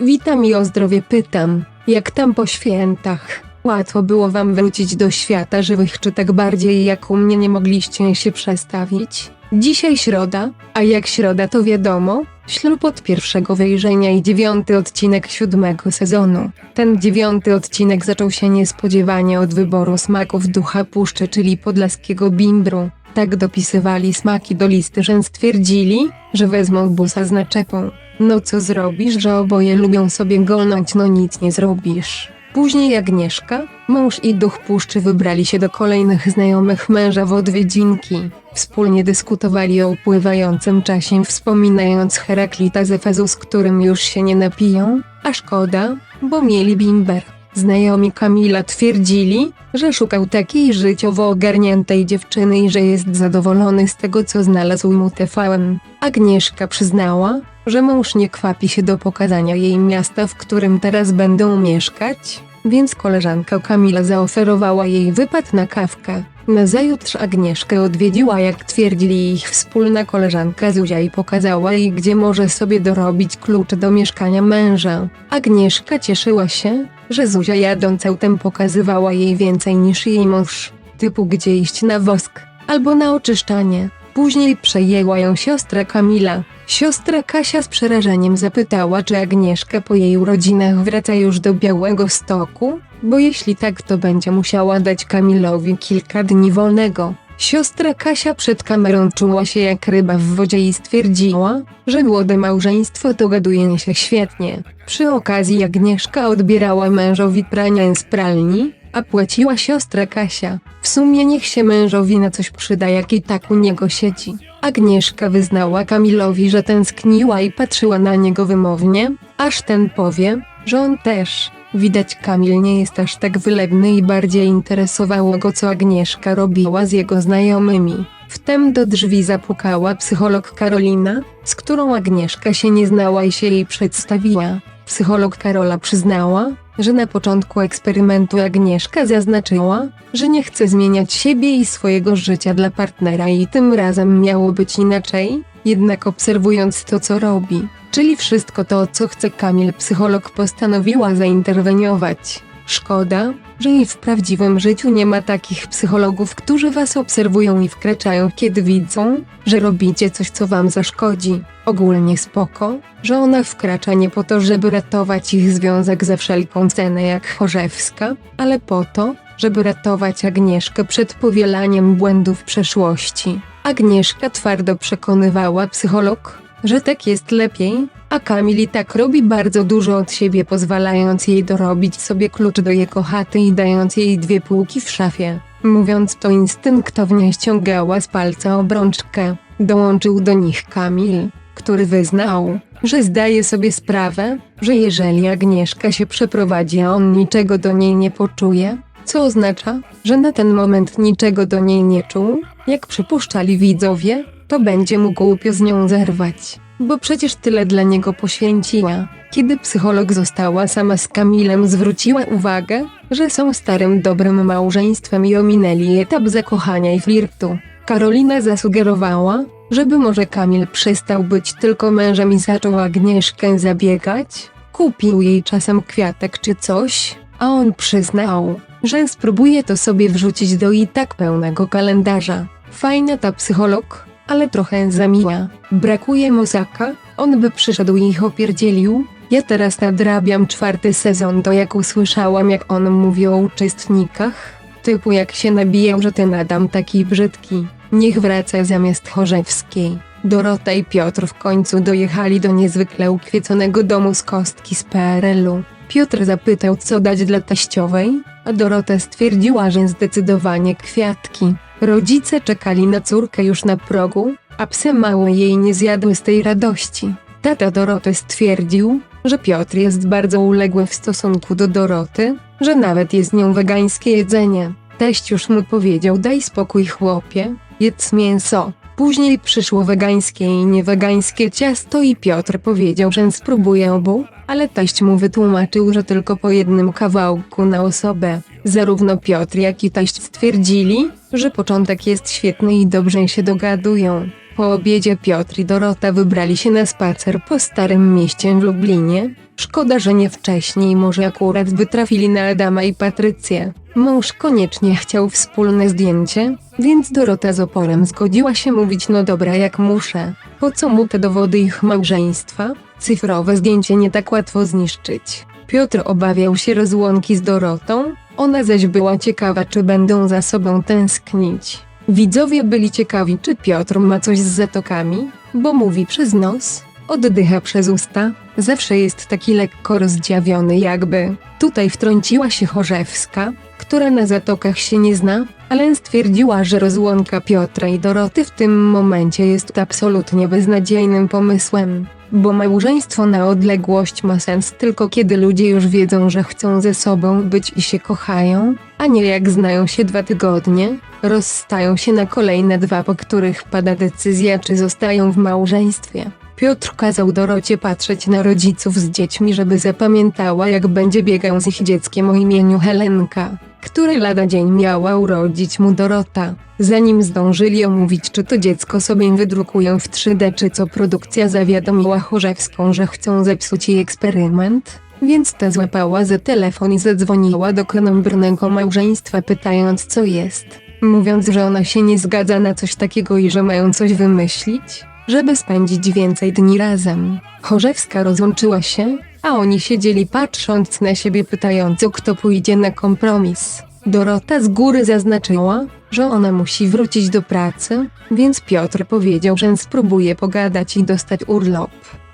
Witam i o zdrowie pytam. Jak tam po świętach? Łatwo było wam wrócić do świata żywych, czy tak bardziej jak u mnie nie mogliście się przestawić? Dzisiaj środa, a jak środa to wiadomo, ślub od pierwszego wejrzenia i dziewiąty odcinek siódmego sezonu. Ten dziewiąty odcinek zaczął się niespodziewanie od wyboru smaków ducha puszczy, czyli podlaskiego bimbru. Tak dopisywali smaki do listy, że stwierdzili, że wezmą busa z naczepą. No co zrobisz, że oboje lubią sobie golnąć, no nic nie zrobisz. Później Agnieszka, mąż i duch puszczy wybrali się do kolejnych znajomych męża w odwiedzinki. Wspólnie dyskutowali o upływającym czasie, wspominając Heraklita z Efezu, z którym już się nie napiją, a szkoda, bo mieli bimber. Znajomi Kamila twierdzili, że szukał takiej życiowo ogarniętej dziewczyny i że jest zadowolony z tego, co znalazł mu TVN. Agnieszka przyznała, że mąż nie kwapi się do pokazania jej miasta, w którym teraz będą mieszkać, więc koleżanka Kamila zaoferowała jej wypad na kawkę. Nazajutrz Agnieszkę odwiedziła, jak twierdzili ich wspólna koleżanka Zuzia i pokazała jej, gdzie może sobie dorobić klucze do mieszkania męża. Agnieszka cieszyła się, że Zuzia jadąc autem pokazywała jej więcej niż jej mąż, typu gdzie iść na wosk, albo na oczyszczanie. Później przejęła ją siostra Kamila. Siostra Kasia z przerażeniem zapytała, czy Agnieszka po jej urodzinach wraca już do Białego Stoku, bo jeśli tak, to będzie musiała dać Kamilowi kilka dni wolnego. Siostra Kasia przed kamerą czuła się jak ryba w wodzie i stwierdziła, że młode małżeństwo dogaduje się świetnie. Przy okazji Agnieszka odbierała mężowi prania z pralni, a płaciła siostra Kasia. W sumie niech się mężowi na coś przyda, jak i tak u niego siedzi. Agnieszka wyznała Kamilowi, że tęskniła i patrzyła na niego wymownie, aż ten powie, że on też. Widać Kamil nie jest aż tak wylewny i bardziej interesowało go co Agnieszka robiła z jego znajomymi. Wtem do drzwi zapukała psycholog Karolina, z którą Agnieszka się nie znała i się jej przedstawiła. Psycholog Karola przyznała, że na początku eksperymentu Agnieszka zaznaczyła, że nie chce zmieniać siebie i swojego życia dla partnera i tym razem miało być inaczej, jednak obserwując to co robi, czyli wszystko to co chce Kamil psycholog postanowiła zainterweniować. Szkoda, że i w prawdziwym życiu nie ma takich psychologów, którzy was obserwują i wkraczają, kiedy widzą, że robicie coś, co wam zaszkodzi. Ogólnie spoko, że ona wkracza nie po to, żeby ratować ich związek za wszelką cenę jak Chorzewska, ale po to, żeby ratować Agnieszkę przed powielaniem błędów przeszłości. Agnieszka twardo przekonywała psycholog, że tak jest lepiej, a Kamil i tak robi bardzo dużo od siebie, pozwalając jej dorobić sobie klucz do jego chaty i dając jej dwie półki w szafie. Mówiąc to instynktownie ściągała z palca obrączkę. Dołączył do nich Kamil, który wyznał, że zdaje sobie sprawę, że jeżeli Agnieszka się przeprowadzi, a on niczego do niej nie poczuje, co oznacza, że na ten moment niczego do niej nie czuł, jak przypuszczali widzowie, to będzie mógł głupio z nią zerwać, bo przecież tyle dla niego poświęciła. Kiedy psycholog została sama z Kamilem, zwróciła uwagę, że są starym dobrym małżeństwem i ominęli etap zakochania i flirtu. Karolina zasugerowała, żeby może Kamil przestał być tylko mężem i zaczął Agnieszkę zabiegać, kupił jej czasem kwiatek czy coś, a on przyznał, że spróbuje to sobie wrzucić do i tak pełnego kalendarza. Fajna ta psycholog, ale trochę za miła. Brakuje Mosaka, on by przyszedł i ich opierdzielił. Ja teraz nadrabiam czwarty sezon, to jak usłyszałam jak on mówi o uczestnikach, typu jak się nabijał, że ten Adam taki brzydki, niech wraca zamiast Chorzewskiej. Dorota i Piotr w końcu dojechali do niezwykle ukwieconego domu z kostki z PRL-u. Piotr zapytał co dać dla teściowej, a Dorota stwierdziła, że zdecydowanie kwiatki. Rodzice czekali na córkę już na progu, a psy małe jej nie zjadły z tej radości. Tata Doroty stwierdził, że Piotr jest bardzo uległy w stosunku do Doroty, że nawet jest nią wegańskie jedzenie. Teść już mu powiedział daj spokój chłopie, jedz mięso. Później przyszło wegańskie i niewegańskie ciasto i Piotr powiedział, że spróbuje obu, ale teść mu wytłumaczył, że tylko po jednym kawałku na osobę. Zarówno Piotr jak i teść stwierdzili, że początek jest świetny i dobrze się dogadują. Po obiedzie Piotr i Dorota wybrali się na spacer po Starym Mieście w Lublinie. Szkoda, że nie wcześniej, może akurat by trafili na Adama i Patrycję. Mąż koniecznie chciał wspólne zdjęcie, więc Dorota z oporem zgodziła się mówić no dobra jak muszę. Po co mu te dowody ich małżeństwa? Cyfrowe zdjęcie nie tak łatwo zniszczyć. Piotr obawiał się rozłąki z Dorotą, ona zaś była ciekawa czy będą za sobą tęsknić. Widzowie byli ciekawi czy Piotr ma coś z zatokami, bo mówi przez nos, oddycha przez usta, zawsze jest taki lekko rozdziawiony jakby. Tutaj wtrąciła się Chorzewska, która na zatokach się nie zna, ale stwierdziła, że rozłąka Piotra i Doroty w tym momencie jest absolutnie beznadziejnym pomysłem. Bo małżeństwo na odległość ma sens tylko kiedy ludzie już wiedzą, że chcą ze sobą być i się kochają, a nie jak znają się dwa tygodnie, rozstają się na kolejne dwa, po których pada decyzja, czy zostają w małżeństwie. Piotr kazał Dorocie patrzeć na rodziców z dziećmi, żeby zapamiętała, jak będzie biegał z ich dzieckiem o imieniu Helenka, które lada dzień miała urodzić mu Dorota. Zanim zdążyli omówić, czy to dziecko sobie wydrukują w 3D, czy co produkcja zawiadomiła Chorzewską, że chcą zepsuć jej eksperyment, więc ta złapała za telefon i zadzwoniła do konumbrnego małżeństwa pytając co jest, mówiąc, że ona się nie zgadza na coś takiego i że mają coś wymyślić, żeby spędzić więcej dni razem. Chorzewska rozłączyła się, a oni siedzieli patrząc na siebie pytająco kto pójdzie na kompromis. Dorota z góry zaznaczyła, że ona musi wrócić do pracy, więc Piotr powiedział, że spróbuje pogadać i dostać urlop.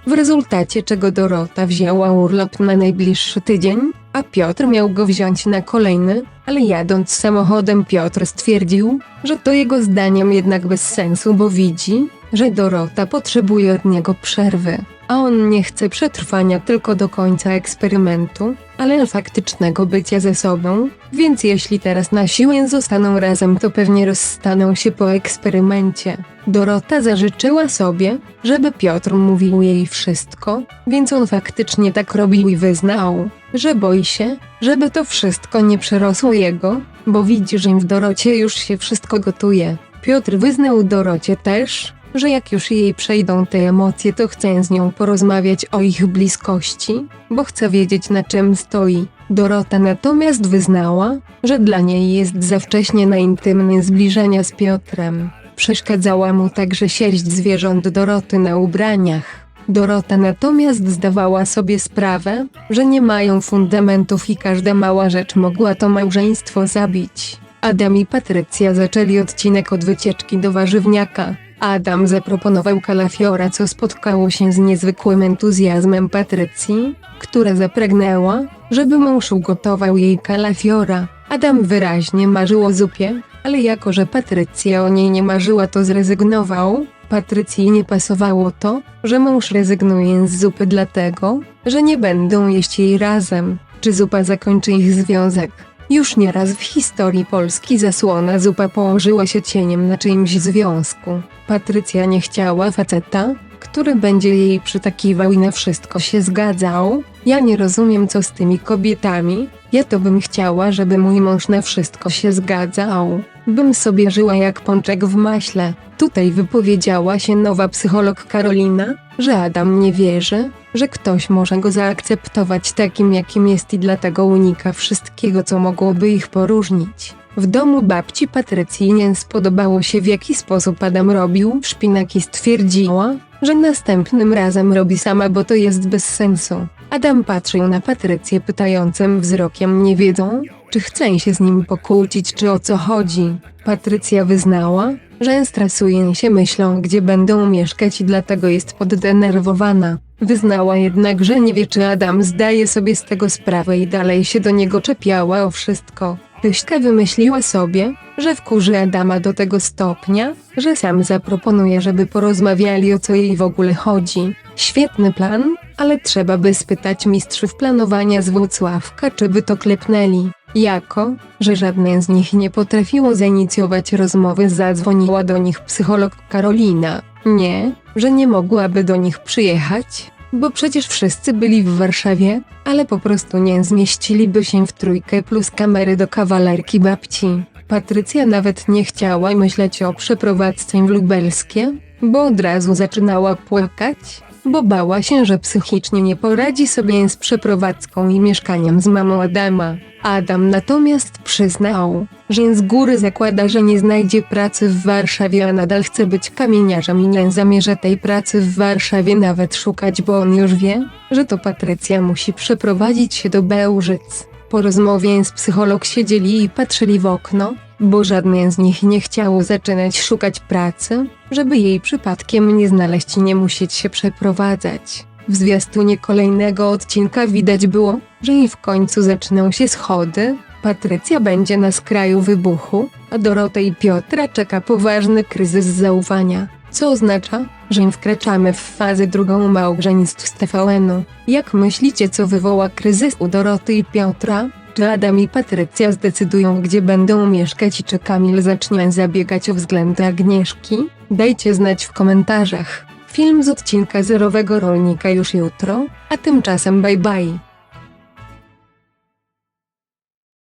W rezultacie czego Dorota wzięła urlop na najbliższy tydzień, a Piotr miał go wziąć na kolejny, ale jadąc samochodem Piotr stwierdził, że to jego zdaniem jednak bez sensu, bo widzi, że Dorota potrzebuje od niego przerwy, a on nie chce przetrwania tylko do końca eksperymentu, ale faktycznego bycia ze sobą, więc jeśli teraz na siłę zostaną razem, to pewnie rozstaną się po eksperymencie. Dorota zażyczyła sobie, żeby Piotr mówił jej wszystko, więc on faktycznie tak robił i wyznał, że boi się, żeby to wszystko nie przerosło jego, bo widzi, że w Dorocie już się wszystko gotuje. Piotr wyznał Dorocie też, że jak już jej przejdą te emocje, to chce z nią porozmawiać o ich bliskości, bo chce wiedzieć na czym stoi. Dorota natomiast wyznała, że dla niej jest za wcześnie na intymne zbliżenia z Piotrem. Przeszkadzała mu także sierść zwierząt Doroty na ubraniach. Dorota natomiast zdawała sobie sprawę, że nie mają fundamentów i każda mała rzecz mogła to małżeństwo zabić. Adam i Patrycja zaczęli odcinek od wycieczki do warzywniaka. Adam zaproponował kalafiora, co spotkało się z niezwykłym entuzjazmem Patrycji, która zapragnęła, żeby mąż ugotował jej kalafiora. Adam wyraźnie marzył o zupie, ale jako że Patrycja o niej nie marzyła, to zrezygnował. Patrycji nie pasowało to, że mąż rezygnuje z zupy dlatego, że nie będą jeść jej razem. Czy zupa zakończy ich związek? Już nieraz w historii Polski zasłona zupa położyła się cieniem na czyimś związku. Patrycja nie chciała faceta, który będzie jej przytakiwał i na wszystko się zgadzał. Ja nie rozumiem co z tymi kobietami, ja to bym chciała, żeby mój mąż na wszystko się zgadzał. Bym sobie żyła jak pączek w maśle. Tutaj wypowiedziała się nowa psycholog Karolina, że Adam nie wierzy, że ktoś może go zaakceptować takim jakim jest i dlatego unika wszystkiego co mogłoby ich poróżnić. W domu babci Patrycji nie spodobało się w jaki sposób Adam robił szpinaki stwierdziła, że następnym razem robi sama bo to jest bez sensu. Adam patrzył na Patrycję pytającym wzrokiem nie wiedzą, czy chce się z nim pokłócić czy o co chodzi. Patrycja wyznała, że stresuje się myślą gdzie będą mieszkać i dlatego jest poddenerwowana. Wyznała jednak, że nie wie czy Adam zdaje sobie z tego sprawę i dalej się do niego czepiała o wszystko. Pyśka wymyśliła sobie, że wkurzy Adama do tego stopnia, że sam zaproponuje, żeby porozmawiali o co jej w ogóle chodzi. Świetny plan, ale trzeba by spytać mistrzów planowania z Włocławka, czy by to klepnęli. Jako, że żadne z nich nie potrafiło zainicjować rozmowy, zadzwoniła do nich psycholog Karolina. Nie, że nie mogłaby do nich przyjechać, bo przecież wszyscy byli w Warszawie, ale po prostu nie zmieściliby się w trójkę plus kamery do kawalerki babci. Patrycja nawet nie chciała myśleć o przeprowadzce w lubelskie, bo od razu zaczynała płakać, bo bała się, że psychicznie nie poradzi sobie z przeprowadzką i mieszkaniem z mamą Adama. Adam natomiast przyznał, że z góry zakłada, że nie znajdzie pracy w Warszawie, a nadal chce być kamieniarzem i nie zamierza tej pracy w Warszawie nawet szukać, bo on już wie, że to Patrycja musi przeprowadzić się do Bełżyc. Po rozmowie z psycholog siedzieli i patrzyli w okno, bo żadne z nich nie chciało zaczynać szukać pracy, żeby jej przypadkiem nie znaleźć i nie musieć się przeprowadzać. W zwiastunie kolejnego odcinka widać było, że i w końcu zaczną się schody, Patrycja będzie na skraju wybuchu, a Dorotę i Piotra czeka poważny kryzys zaufania, co oznacza, że wkraczamy w fazę drugą małżeństw z TVN-u. Jak myślicie, co wywoła kryzys u Doroty i Piotra? Czy Adam i Patrycja zdecydują, gdzie będą mieszkać i czy Kamil zacznie zabiegać o względy Agnieszki? Dajcie znać w komentarzach. Film z odcinka Zerowego Rolnika już jutro, a tymczasem bye bye.